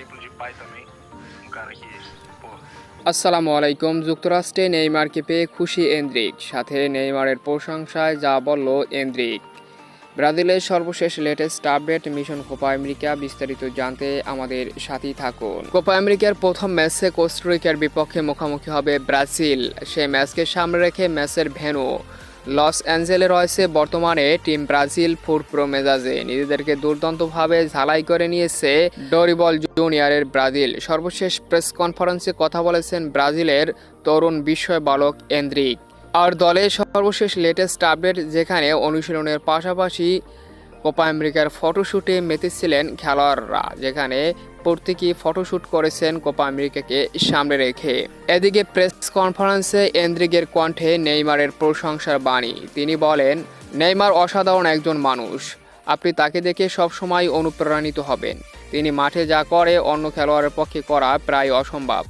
exemplo de pai também. Um cara que, pô, আসসালামু আলাইকুম যুক্তরাষ্ট্রে নেইমারকে পেয়ে খুশি এন্দ্রিক সাথে নেইমারের প্রশংসায় যা বলল এন্দ্রিক ব্রাজিলের সর্বশেষ latest update mission Copa America বিস্তারিত জানতে আমাদের সাথেই থাকুন। কোপা আমেরিকার প্রথম ম্যাচে কোস্টারিকার বিপক্ষে মুখোমুখি হবে ব্রাজিল। সেই ম্যাচকে সামনে রেখে ম্যাচের ভেন্যু। লস অ্যাঞ্জেলে রয়েছে বর্তমানে টিম ব্রাজিল ফুড প্রো মেজাজে। নিজেদেরকে দুর্দান্তভাবে ঝালাই করে নিয়েছে ডরিবল জুনিয়রের ব্রাজিল। সর্বশেষ প্রেস কনফারেন্সে কথা বলেছেন ব্রাজিলের তরুণ বিস্ময় বালক এন্দ্রিক। আর দলের সর্বশেষ লেটেস্ট আপডেট যেখানে অনুশীলনের পাশাপাশি কোপা আমেরিকার ফটোশ্যুটে মেতেছিলেন খেলোয়াড়রা, যেখানে প্রত্যেকেই ফটোশ্যুট করেছেন কোপা আমেরিকাকে সামনে রেখে। এদিকে প্রেস কনফারেন্সে এন্দ্রিগের কণ্ঠে নেইমারের প্রশংসার বাণী। তিনি বলেন, নেইমার অসাধারণ একজন মানুষ। আপনি তাকে দেখে সবসময় অনুপ্রাণিত হবেন। তিনি মাঠে যা করে অন্য খেলোয়াড়ের পক্ষে করা প্রায় অসম্ভব।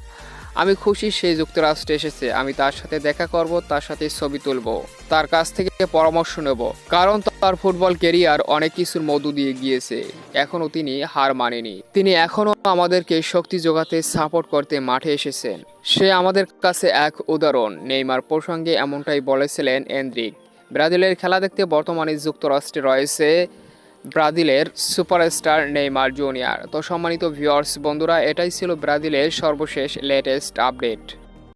আমি খুশি সে যুক্তরাষ্ট্রে এসেছে। আমি তার সাথে দেখা করব, তার সাথে ছবি তুলব, তার কাছ থেকে পরামর্শ নেব। কারণ তার ফুটবল কেরিয়ার অনেক কিছুর মধ্য দিয়ে গিয়েছে। এখনও তিনি হার মানেনি। তিনি এখনও আমাদেরকে শক্তি যোগাতে সাপোর্ট করতে মাঠে এসেছেন। সে আমাদের কাছে এক উদাহরণ। নেইমার প্রসঙ্গে এমনটাই বলেছিলেন এন্দ্রিক ব্রাজিলের খেলা দেখতে বর্তমানে যুক্তরাষ্ট্রে রয়েছে ব্রাজিলের সুপারস্টার নেইমার জুনিয়র। তো সম্মানিত ভিউয়ার্স বন্ধুরা এটাই ছিল ব্রাজিলের সর্বশেষ লেটেস্ট আপডেট